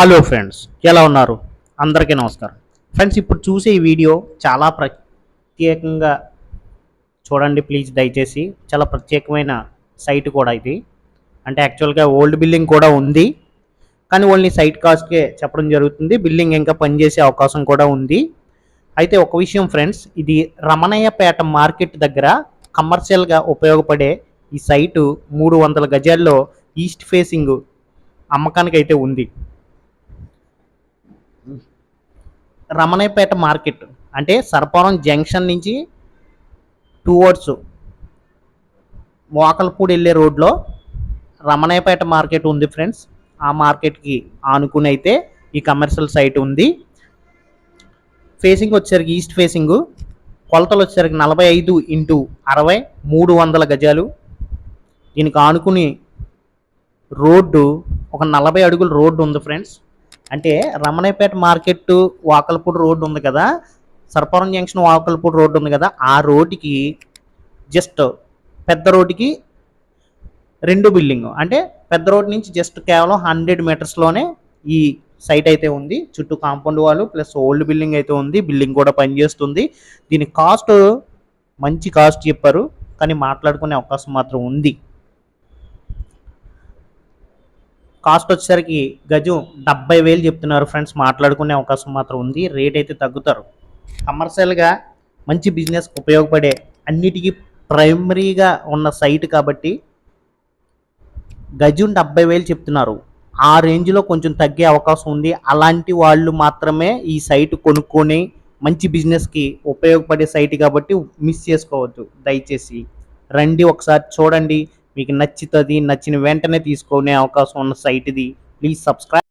Hello friends ఎలా ఉన్నారు? అందరికీ నమస్కారం. ఫ్రెండ్స్ ఇప్పుడు చూసే ఈ వీడియో చాలా ప్రత్యేకంగా చూడండి ప్లీజ్ దయచేసి. చాలా ప్రత్యేకమైన సైట్ కూడా ఇది. అంటే యాక్చువల్గా ఓల్డ్ బిల్డింగ్ కూడా ఉంది. కానీ ఓన్లీ సైట్ కాస్ట్కే చెప్పడం జరుగుతుంది. బిల్డింగ్ ఇంకా పనిచేసే అవకాశం కూడా ఉంది. అయితే ఒక విషయం ఫ్రెండ్స్ ఇది రమణయ్యపేట మార్కెట్ దగ్గర కమర్షియల్గా ఉపయోగపడే ఈ సైటు మూడు వందల గజాల్లో ఈస్ట్ ఫేసింగ్ అమ్మకానికి అయితే ఉంది. రమణయ్యపేట మార్కెట్ అంటే సర్పవరం జంక్షన్ నుంచి టువర్డ్స్ మోకల్పూడి వెళ్ళే రోడ్లో రమణయ్యపేట మార్కెట్ ఉంది ఫ్రెండ్స్. ఆ మార్కెట్కి ఆనుకుని అయితే ఈ కమర్షియల్ సైట్ ఉంది. ఫేసింగ్ వచ్చేసరికి ఈస్ట్ ఫేసింగ్ కొలతలు వచ్చేసరికి నలభై ఐదు ఇంటూ అరవై మూడు వందల గజాలు. దీనికి ఆనుకుని రోడ్డు ఒక నలభై అడుగుల రోడ్డు ఉంది ఫ్రెండ్స్. అంటే రమణయ్యపేట మార్కెట్ వాకల్పూడి రోడ్డు ఉంది కదా సర్పవరం జంక్షన్ వాకల్పూడి రోడ్డు ఉంది కదా ఆ రోడ్డుకి జస్ట్ పెద్ద రోడ్డుకి రెండు బిల్డింగ్. అంటే పెద్ద రోడ్ నుంచి జస్ట్ కేవలం హండ్రెడ్ మీటర్స్లోనే ఈ సైట్ అయితే ఉంది. చుట్టూ కాంపౌండ్ వాళ్ళు ప్లస్ ఓల్డ్ బిల్డింగ్ అయితే ఉంది. బిల్డింగ్ కూడా పనిచేస్తుంది. దీని కాస్ట్ మంచి కాస్ట్ చెప్పారు. కానీ మాట్లాడుకునే అవకాశం మాత్రం ఉంది. కాస్ట్ వచ్చేసరికి గజం డెబ్బై వేలు చెప్తున్నారు ఫ్రెండ్స్. మాట్లాడుకునే అవకాశం మాత్రం ఉంది. రేట్ అయితే తగ్గుతారు. కమర్షియల్గా మంచి బిజినెస్ ఉపయోగపడే అన్నిటికీ ప్రైమరీగా ఉన్న సైట్ కాబట్టి గజం డెబ్బై వేలు చెప్తున్నారు. ఆ రేంజ్లో కొంచెం తగ్గే అవకాశం ఉంది. అలాంటి వాళ్ళు మాత్రమే ఈ సైట్ కొనుక్కొని మంచి బిజినెస్కి ఉపయోగపడే సైట్ కాబట్టి మిస్ చేసుకోవద్దు. దయచేసి రండి ఒకసారి చూడండి. మీకు నచ్చుతుంది నచ్చిన వెంటనే తీసుకునే అవకాశం ఉన్న సైట్ ఇది ప్లీజ్ సబ్స్క్రైబ్